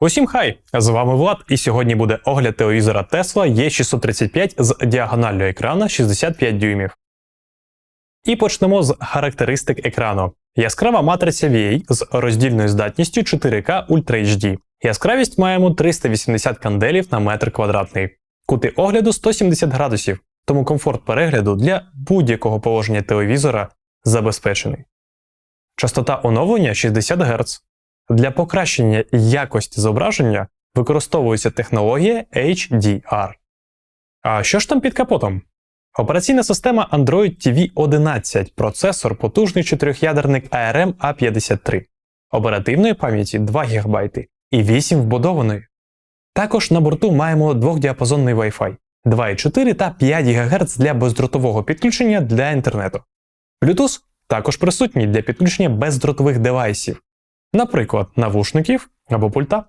Усім хай! З вами Влад, і сьогодні буде огляд телевізора Tesla E635 з діагоналлю екрана 65 дюймів. І почнемо з характеристик екрану. Яскрава матриця VA з роздільною здатністю 4К Ultra HD. Яскравість маємо 380 канделів на метр квадратний. Кути огляду 170 градусів, тому комфорт перегляду для будь-якого положення телевізора забезпечений. Частота оновлення 60 Гц. Для покращення якості зображення використовується технологія HDR. А що ж там під капотом? Операційна система Android TV 11, процесор, потужний чотирьохядерник ARM A53, оперативної пам'яті 2 ГБ і 8 вбудованої. Також на борту маємо двохдіапазонний Wi-Fi 2,4 та 5 ГГц для бездротового підключення для інтернету. Bluetooth також присутній для підключення бездротових девайсів, наприклад, навушників або пульта.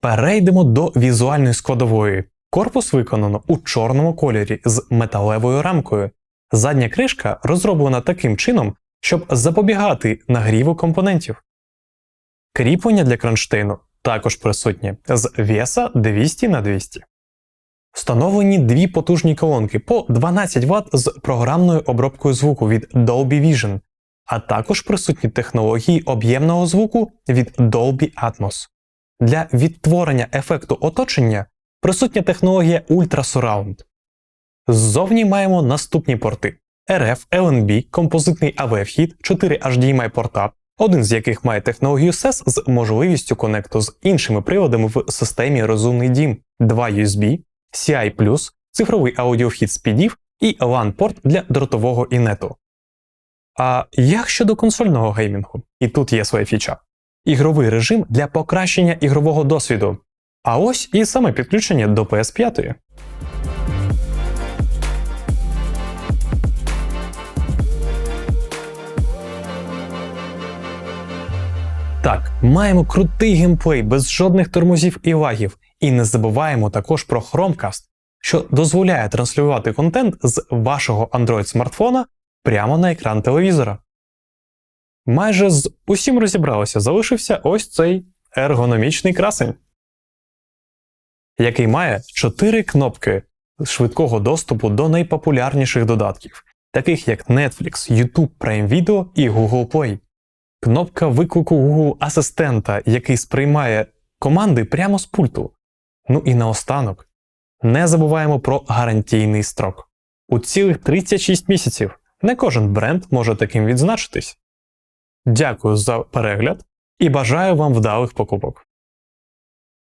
Перейдемо до візуальної складової. Корпус виконано у чорному кольорі з металевою рамкою. Задня кришка розроблена таким чином, щоб запобігати нагріву компонентів. Кріплення для кронштейну також присутнє з веса 200 на 200. Встановлені дві потужні колонки по 12 Вт з програмною обробкою звуку від Dolby Vision, а також присутні технології об'ємного звуку від Dolby Atmos. Для відтворення ефекту оточення присутня технологія Ultra Surround. Ззовні маємо наступні порти: RF, LNB, композитний AV-вхід, 4 HDMI порта, один з яких має технологію SES з можливістю конекту з іншими приладами в системі Розумний Дім, 2 USB, CI+, цифровий аудіовхід з підів і LAN-порт для дротового інету. А як щодо консольного геймінгу? І тут є своя фіча. Ігровий режим для покращення ігрового досвіду. А ось і саме підключення до PS5. Так, маємо крутий геймплей без жодних тормозів і лагів. І не забуваємо також про Chromecast, що дозволяє транслювати контент з вашого Android смартфона прямо на екран телевізора. Майже з усім розібралося, залишився ось цей ергономічний красень, який має 4 кнопки швидкого доступу до найпопулярніших додатків, таких як Netflix, YouTube Prime Video і Google Play. Кнопка виклику Google Асистента, який сприймає команди прямо з пульту. Ну і наостанок, не забуваємо про гарантійний строк. У цілих 36 місяців не кожен бренд може таким відзначитись. Дякую за перегляд і бажаю вам вдалих покупок.